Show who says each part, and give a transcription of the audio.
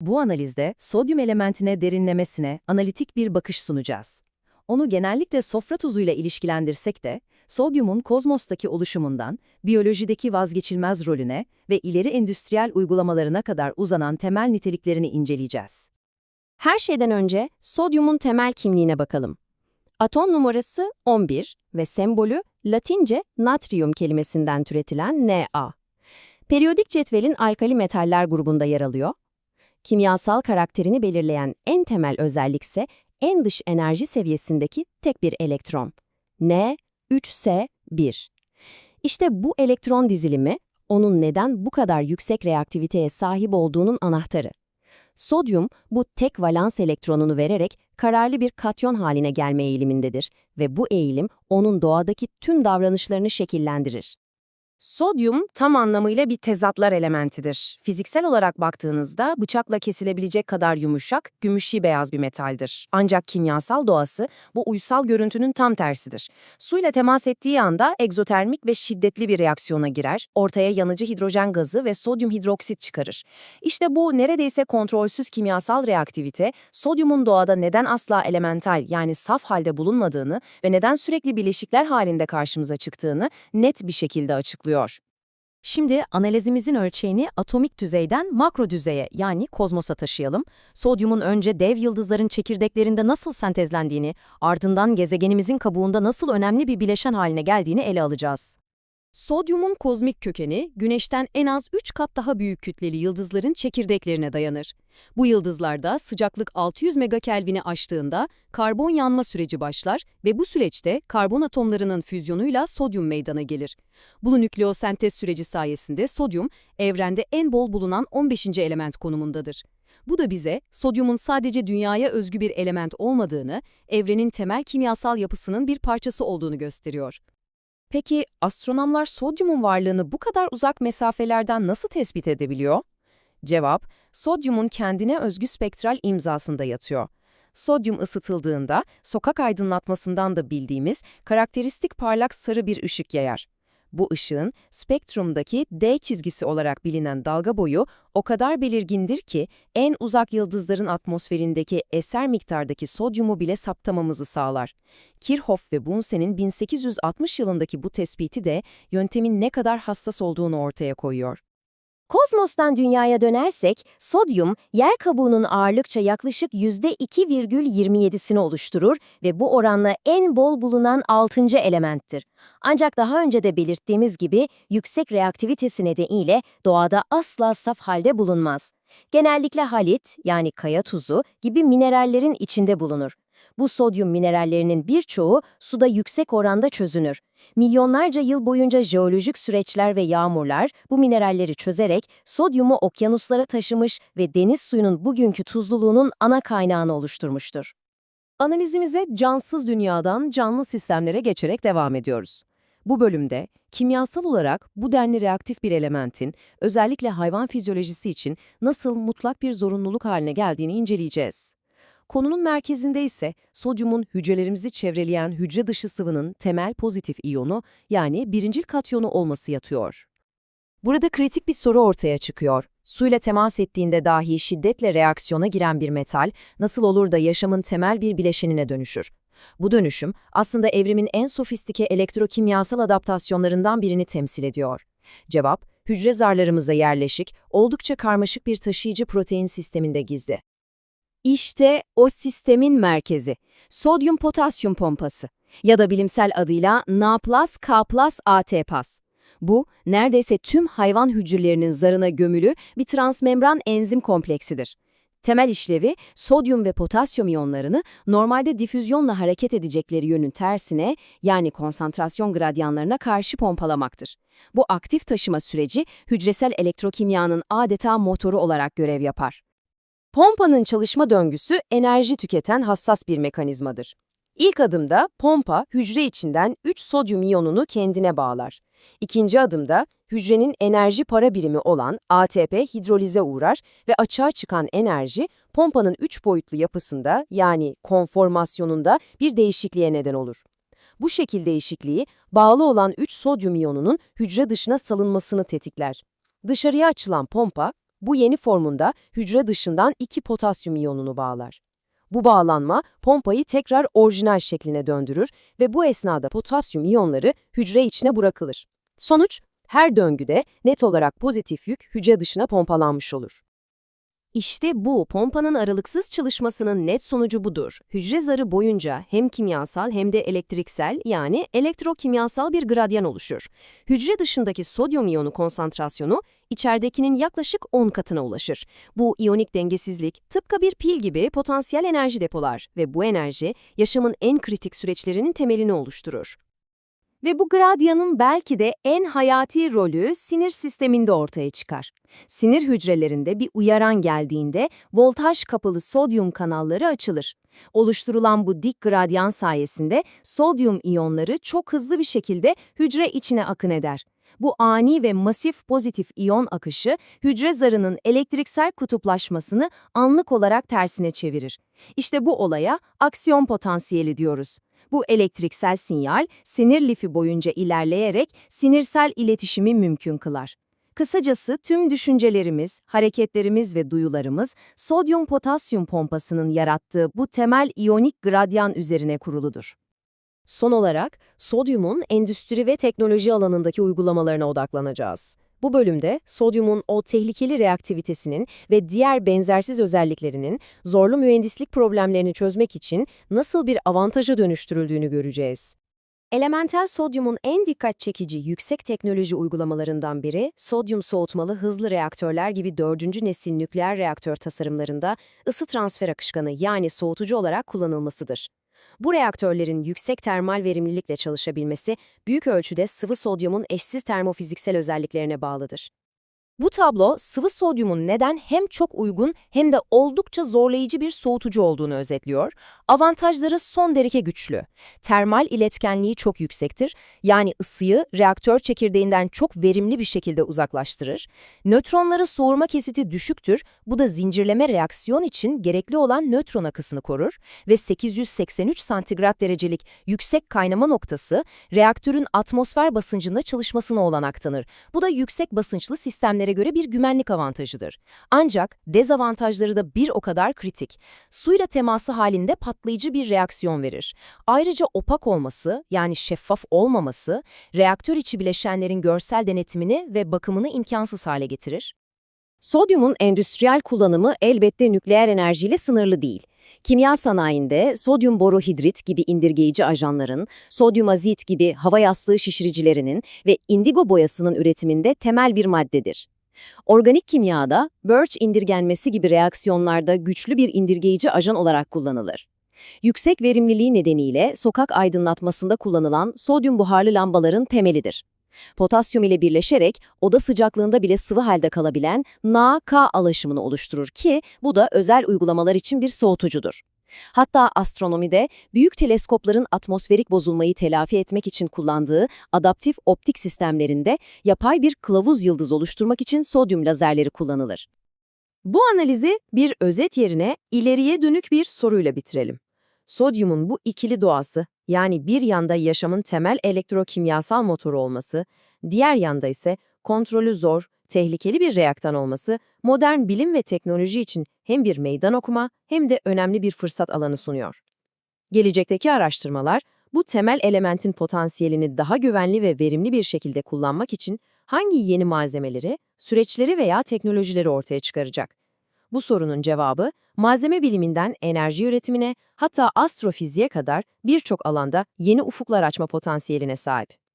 Speaker 1: Bu analizde sodyum elementine derinlemesine analitik bir bakış sunacağız. Onu genellikle sofra tuzuyla ilişkilendirsek de, sodyumun kozmostaki oluşumundan, biyolojideki vazgeçilmez rolüne ve ileri endüstriyel uygulamalarına kadar uzanan temel niteliklerini inceleyeceğiz.
Speaker 2: Her şeyden önce sodyumun temel kimliğine bakalım. Atom numarası 11 ve sembolü Latince natrium kelimesinden türetilen Na. Periyodik cetvelin alkali metaller grubunda yer alıyor. Kimyasal karakterini belirleyen en temel özellik ise en dış enerji seviyesindeki tek bir elektron. N3S1. İşte bu elektron dizilimi, onun neden bu kadar yüksek reaktiviteye sahip olduğunun anahtarı. Sodyum bu tek valans elektronunu vererek kararlı bir katyon haline gelme eğilimindedir ve bu eğilim onun doğadaki tüm davranışlarını şekillendirir.
Speaker 3: Sodyum tam anlamıyla bir tezatlar elementidir. Fiziksel olarak baktığınızda bıçakla kesilebilecek kadar yumuşak, gümüşi beyaz bir metaldir. Ancak kimyasal doğası bu uysal görüntünün tam tersidir. Suyla temas ettiği anda egzotermik ve şiddetli bir reaksiyona girer, ortaya yanıcı hidrojen gazı ve sodyum hidroksit çıkarır. İşte bu neredeyse kontrolsüz kimyasal reaktivite, sodyumun doğada neden asla elemental yani saf halde bulunmadığını ve neden sürekli bileşikler halinde karşımıza çıktığını net bir şekilde açıklıyor.
Speaker 1: Şimdi analizimizin ölçeğini atomik düzeyden makro düzeye yani kozmosa taşıyalım. Sodyumun önce dev yıldızların çekirdeklerinde nasıl sentezlendiğini, ardından gezegenimizin kabuğunda nasıl önemli bir bileşen haline geldiğini ele alacağız.
Speaker 2: Sodyumun kozmik kökeni, Güneş'ten en az 3 kat daha büyük kütleli yıldızların çekirdeklerine dayanır. Bu yıldızlarda sıcaklık 600 megakelvini aştığında karbon yanma süreci başlar ve bu süreçte karbon atomlarının füzyonuyla sodyum meydana gelir. Bu nükleosentez süreci sayesinde sodyum, evrende en bol bulunan 15. element konumundadır. Bu da bize sodyumun sadece dünyaya özgü bir element olmadığını, evrenin temel kimyasal yapısının bir parçası olduğunu gösteriyor.
Speaker 3: Peki astronomlar sodyumun varlığını bu kadar uzak mesafelerden nasıl tespit edebiliyor? Cevap, sodyumun kendine özgü spektral imzasında yatıyor. Sodyum ısıtıldığında sokak aydınlatmasından da bildiğimiz karakteristik parlak sarı bir ışık yayar. Bu ışığın spektrumdaki D çizgisi olarak bilinen dalga boyu o kadar belirgindir ki en uzak yıldızların atmosferindeki eser miktardaki sodyumu bile saptamamızı sağlar. Kirchhoff ve Bunsen'in 1860 yılındaki bu tespiti de yöntemin ne kadar hassas olduğunu ortaya koyuyor.
Speaker 4: Kozmostan dünyaya dönersek, sodyum, yer kabuğunun ağırlıkça yaklaşık %2,27'sini oluşturur ve bu oranla en bol bulunan 6. elementtir. Ancak daha önce de belirttiğimiz gibi yüksek reaktivitesi nedeniyle doğada asla saf halde bulunmaz. Genellikle halit yani kaya tuzu gibi minerallerin içinde bulunur. Bu sodyum minerallerinin birçoğu suda yüksek oranda çözünür. Milyonlarca yıl boyunca jeolojik süreçler ve yağmurlar bu mineralleri çözerek sodyumu okyanuslara taşımış ve deniz suyunun bugünkü tuzluluğunun ana kaynağını oluşturmuştur.
Speaker 3: Analizimize cansız dünyadan canlı sistemlere geçerek devam ediyoruz. Bu bölümde kimyasal olarak bu denli reaktif bir elementin özellikle hayvan fizyolojisi için nasıl mutlak bir zorunluluk haline geldiğini inceleyeceğiz. Konunun merkezinde ise sodyumun hücrelerimizi çevreleyen hücre dışı sıvının temel pozitif iyonu yani birincil katyonu olması yatıyor. Burada kritik bir soru ortaya çıkıyor. Suyla temas ettiğinde dahi şiddetle reaksiyona giren bir metal nasıl olur da yaşamın temel bir bileşenine dönüşür? Bu dönüşüm aslında evrimin en sofistike elektrokimyasal adaptasyonlarından birini temsil ediyor. Cevap, hücre zarlarımıza yerleşik, oldukça karmaşık bir taşıyıcı protein sisteminde gizli. İşte o sistemin merkezi, sodyum-potasyum pompası ya da bilimsel adıyla Na+K+AT+. Bu, neredeyse tüm hayvan hücrelerinin zarına gömülü bir transmembran enzim kompleksidir. Temel işlevi, sodyum ve potasyum iyonlarını normalde difüzyonla hareket edecekleri yönün tersine, yani konsantrasyon gradyanlarına karşı pompalamaktır. Bu aktif taşıma süreci, hücresel elektrokimyanın adeta motoru olarak görev yapar. Pompanın çalışma döngüsü enerji tüketen hassas bir mekanizmadır. İlk adımda pompa hücre içinden 3 sodyum iyonunu kendine bağlar. İkinci adımda hücrenin enerji para birimi olan ATP hidrolize uğrar ve açığa çıkan enerji pompanın 3 boyutlu yapısında yani konformasyonunda bir değişikliğe neden olur. Bu şekil değişikliği bağlı olan 3 sodyum iyonunun hücre dışına salınmasını tetikler. Dışarıya açılan pompa Bu yeni formunda hücre dışından iki potasyum iyonunu bağlar. Bu bağlanma pompayı tekrar orijinal şekline döndürür ve bu esnada potasyum iyonları hücre içine bırakılır. Sonuç, her döngüde net olarak pozitif yük hücre dışına pompalanmış olur. İşte bu pompanın aralıksız çalışmasının net sonucu budur. Hücre zarı boyunca hem kimyasal hem de elektriksel yani elektrokimyasal bir gradyan oluşur. Hücre dışındaki sodyum iyonu konsantrasyonu içeridekinin yaklaşık 10 katına ulaşır. Bu iyonik dengesizlik tıpkı bir pil gibi potansiyel enerji depolar ve bu enerji yaşamın en kritik süreçlerinin temelini oluşturur. Ve bu gradyanın belki de en hayati rolü sinir sisteminde ortaya çıkar. Sinir hücrelerinde bir uyaran geldiğinde voltaj kapalı sodyum kanalları açılır. Oluşturulan bu dik gradyan sayesinde sodyum iyonları çok hızlı bir şekilde hücre içine akın eder. Bu ani ve masif pozitif iyon akışı hücre zarının elektriksel kutuplaşmasını anlık olarak tersine çevirir. İşte bu olaya aksiyon potansiyeli diyoruz. Bu elektriksel sinyal sinir lifi boyunca ilerleyerek sinirsel iletişimi mümkün kılar. Kısacası tüm düşüncelerimiz, hareketlerimiz ve duyularımız sodyum-potasyum pompasının yarattığı bu temel iyonik gradyan üzerine kuruludur. Son olarak sodyumun endüstri ve teknoloji alanındaki uygulamalarına odaklanacağız. Bu bölümde sodyumun o tehlikeli reaktivitesinin ve diğer benzersiz özelliklerinin zorlu mühendislik problemlerini çözmek için nasıl bir avantaja dönüştürüldüğünü göreceğiz. Elementel sodyumun en dikkat çekici yüksek teknoloji uygulamalarından biri, sodyum soğutmalı hızlı reaktörler gibi dördüncü nesil nükleer reaktör tasarımlarında ısı transfer akışkanı yani soğutucu olarak kullanılmasıdır. Bu reaktörlerin yüksek termal verimlilikle çalışabilmesi, büyük ölçüde sıvı sodyumun eşsiz termofiziksel özelliklerine bağlıdır. Bu tablo, sıvı sodyumun neden hem çok uygun hem de oldukça zorlayıcı bir soğutucu olduğunu özetliyor. Avantajları son derece güçlü. Termal iletkenliği çok yüksektir, yani ısıyı reaktör çekirdeğinden çok verimli bir şekilde uzaklaştırır. Nötronları soğurma kesiti düşüktür, bu da zincirleme reaksiyon için gerekli olan nötron akısını korur ve 883 santigrat derecelik yüksek kaynama noktası reaktörün atmosfer basıncında çalışmasına olanak tanır. Bu da yüksek basınçlı sistemlere göre bir güvenlik avantajıdır. Ancak dezavantajları da bir o kadar kritik. Suyla teması halinde patlayıcı bir reaksiyon verir. Ayrıca opak olması yani şeffaf olmaması reaktör içi bileşenlerin görsel denetimini ve bakımını imkansız hale getirir. Sodyumun endüstriyel kullanımı elbette nükleer enerjiyle sınırlı değil. Kimya sanayinde sodyum borohidrit gibi indirgeyici ajanların, sodyum azit gibi hava yastığı şişiricilerinin ve indigo boyasının üretiminde temel bir maddedir. Organik kimyada Birch indirgenmesi gibi reaksiyonlarda güçlü bir indirgeyici ajan olarak kullanılır. Yüksek verimliliği nedeniyle sokak aydınlatmasında kullanılan sodyum buharlı lambaların temelidir. Potasyum ile birleşerek oda sıcaklığında bile sıvı halde kalabilen Na-K alaşımını oluşturur ki bu da özel uygulamalar için bir soğutucudur. Hatta astronomide büyük teleskopların atmosferik bozulmayı telafi etmek için kullandığı adaptif optik sistemlerinde yapay bir kılavuz yıldız oluşturmak için sodyum lazerleri kullanılır. Bu analizi bir özet yerine ileriye dönük bir soruyla bitirelim. Sodyumun bu ikili doğası, yani bir yanda yaşamın temel elektrokimyasal motoru olması, diğer yanda ise kontrolü zor, tehlikeli bir reaktan olması, modern bilim ve teknoloji için hem bir meydan okuma hem de önemli bir fırsat alanı sunuyor. Gelecekteki araştırmalar, bu temel elementin potansiyelini daha güvenli ve verimli bir şekilde kullanmak için hangi yeni malzemeleri, süreçleri veya teknolojileri ortaya çıkaracak? Bu sorunun cevabı, malzeme biliminden enerji üretimine, hatta astrofiziğe kadar birçok alanda yeni ufuklar açma potansiyeline sahip.